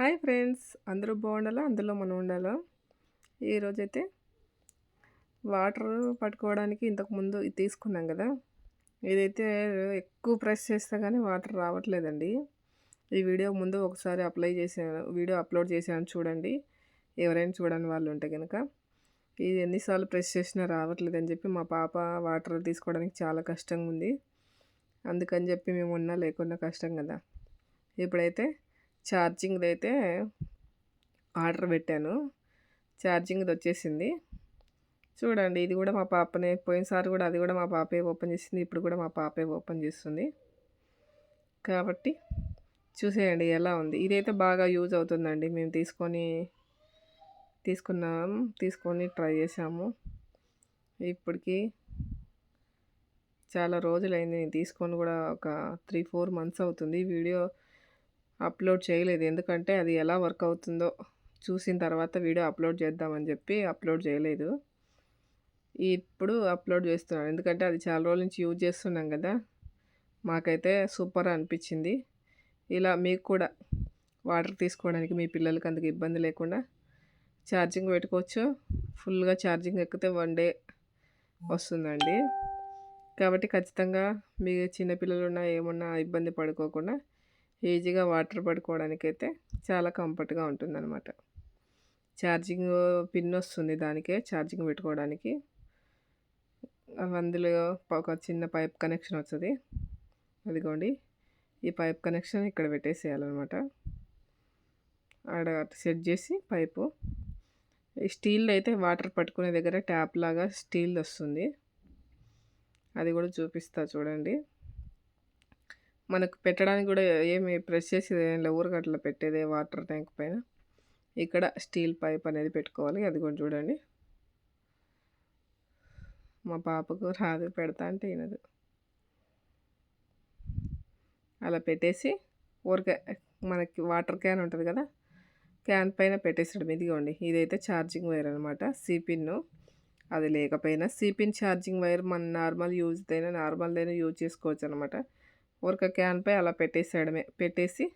Hi friends. అందరూ బాగుండాలా? అందులో మనం ఉండాలా? ఈరోజైతే వాటర్ పట్టుకోవడానికి ఇంతకుముందు ఇది తీసుకున్నాం కదా. ఇదైతే ఎక్కువ ప్రెస్ చేస్తే కానీ వాటర్ రావట్లేదండి. ఈ వీడియో ముందు ఒకసారి అప్లై చేసాను వీడియో అప్లోడ్ చేశాను చూడండి. ఎవరైనా చూడని వాళ్ళు ఉంటే కనుక ఇది ఎన్నిసార్లు ప్రెస్ చేసినా రావట్లేదని చెప్పి మా పాప వాటర్ తీసుకోవడానికి చాలా కష్టంగా ఉంది. అందుకని చెప్పి మేము ఉన్నా లేకున్నా కష్టం కదా. ఇప్పుడైతే ఛార్జింగ్ది అయితే ఆర్డర్ పెట్టాను. ఛార్జింగ్ది వచ్చేసింది చూడండి ఇది కూడా మా పాపనే పోయినసారి కూడా అది కూడా మా పాపే ఓపెన్ చేసింది. ఇప్పుడు కూడా మా పాపే ఓపెన్ చేస్తుంది. కాబట్టి చూసేయండి ఎలా ఉంది. ఇదైతే బాగా యూజ్ అవుతుందండి. మేము తీసుకొని తీసుకున్నాం తీసుకొని ట్రై చేసాము ఇప్పటికి చాలా రోజులైంది. నేను తీసుకొని కూడా ఒక త్రీ ఫోర్ మంత్స్ అవుతుంది. వీడియో అప్లోడ్ చేయలేదు. ఎందుకంటే అది ఎలా వర్క్ అవుతుందో చూసిన తర్వాత వీడియో అప్లోడ్ చేద్దామని చెప్పి అప్లోడ్ చేయలేదు. ఇప్పుడు అప్లోడ్ చేస్తున్నాను. ఎందుకంటే అది చాలా రోజుల నుంచి యూజ్ చేస్తున్నాం కదా. మాకైతే సూపర్ అనిపించింది. ఇలా మీకు కూడా వాటర్ తీసుకోవడానికి మీ పిల్లలకి అందుకు ఇబ్బంది లేకుండా ఛార్జింగ్ పెట్టుకోవచ్చు. ఫుల్గా ఛార్జింగ్ ఎక్కితే వన్ డే వస్తుందండి. కాబట్టి ఖచ్చితంగా మీ చిన్నపిల్లలు ఉన్నా ఏమున్నా ఇబ్బంది పడుకోకుండా ఈజీగా వాటర్ పడుకోవడానికి అయితే చాలా కంఫర్ట్గా ఉంటుందన్నమాట. ఛార్జింగ్ పిన్ వస్తుంది దానికే ఛార్జింగ్ పెట్టుకోవడానికి. అందులో ఒక చిన్న పైప్ కనెక్షన్ వస్తుంది. అదిగోండి. ఈ పైప్ కనెక్షన్ ఇక్కడ పెట్టేసేయాలన్నమాట. ఆడ సెట్ చేసి పైపు. స్టీల్ అయితే వాటర్ పట్టుకునే దగ్గర ట్యాప్ లాగా స్టీల్ వస్తుంది. అది కూడా చూపిస్తా చూడండి. మనకు పెట్టడానికి కూడా ఏమి ప్రెస్ చేసేది ఏం లేవు. ఊరగట్ల పెట్టేదే వాటర్ ట్యాంక్ పైన. ఇక్కడ స్టీల్ పైప్ అనేది పెట్టుకోవాలి. అది కూడా చూడండి. మా పాపకు రాదు పెడతా అంటే వినదు. అలా పెట్టేసి ఊరికే మనకి వాటర్ క్యాన్ ఉంటుంది కదా క్యాన్ పైన పెట్టేసాడు. ఇదిగోండి ఇదైతే ఛార్జింగ్ వైర్ అనమాట సిపిన్ను అది లేకపోయినా సిపిన్ ఛార్జింగ్ వైర్ మన నార్మల్ యూజ్ అయినా నార్మల్దైనా యూజ్ చేసుకోవచ్చు అనమాట ఊరక క్యాన్పై అలా పెట్టేసేయడమే. పెట్టేసి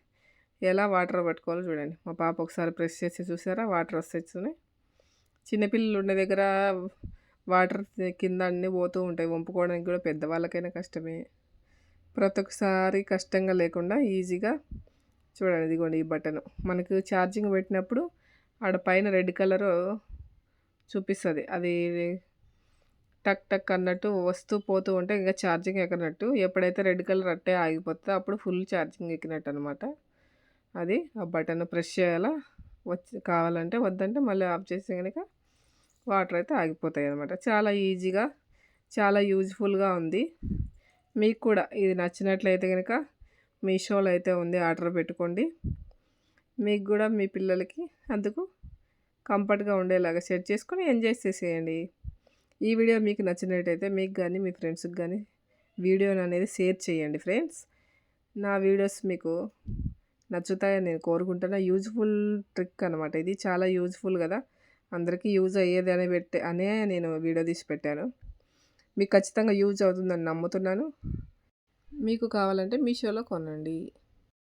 ఎలా వాటర్ పట్టుకోవాలో చూడండి. మా పాప ఒకసారి ప్రెస్ చేసి చూసారా? వాటర్ వస్తున్నాయి చిన్నపిల్లలు ఉండే దగ్గర వాటర్ కింద అన్నీ పోతూ ఉంటాయి. వంపుకోవడానికి కూడా పెద్దవాళ్ళకైనా కష్టమే. ప్రతి ఒక్కసారి కష్టంగా లేకుండా ఈజీగా చూడండి. ఇదిగోండి ఈ బటన్. మనకు ఛార్జింగ్ పెట్టినప్పుడు ఆడ పైన రెడ్ కలరు చూపిస్తుంది. అది టక్ టక్ అన్నట్టు వస్తూ పోతూ ఉంటే ఇంకా ఛార్జింగ్ ఎక్కనట్టు. ఎప్పుడైతే రెడ్ కలర్ అట్టే ఆగిపోతుందో అప్పుడు ఫుల్ ఛార్జింగ్ ఎక్కినట్టు అనమాట అది ఆ బటన్ ప్రెస్ చేయాలా వచ్చి కావాలంటే వద్దంటే మళ్ళీ ఆఫ్ చేసి కనుక వాటర్ అయితే ఆగిపోతాయి అనమాట చాలా ఈజీగా చాలా యూజ్ఫుల్గా ఉంది. మీకు కూడా ఇది నచ్చినట్లయితే కనుక మీషోలో అయితే ఉంది ఆర్డర్ పెట్టుకోండి. మీకు కూడా మీ పిల్లలకి అందుకు కంఫర్ట్గా ఉండేలాగా సెట్ చేసుకొని ఎంజాయ్ చేసేయండి. ఈ వీడియో మీకు నచ్చినట్టయితే మీకు కానీ మీ ఫ్రెండ్స్కి కానీ వీడియోని అనేది షేర్ చేయండి ఫ్రెండ్స్. నా వీడియోస్ మీకు నచ్చుతాయని నేను కోరుకుంటున్నా. యూజ్ఫుల్ ట్రిక్ అనమాట ఇది. చాలా యూజ్ఫుల్ కదా. అందరికీ యూజ్ అయ్యేది అని పెట్టే అనే నేను వీడియో తీసి పెట్టాను. మీకు ఖచ్చితంగా యూజ్ అవుతుందని నమ్ముతున్నాను. మీకు కావాలంటే మీషోలో కొనండి.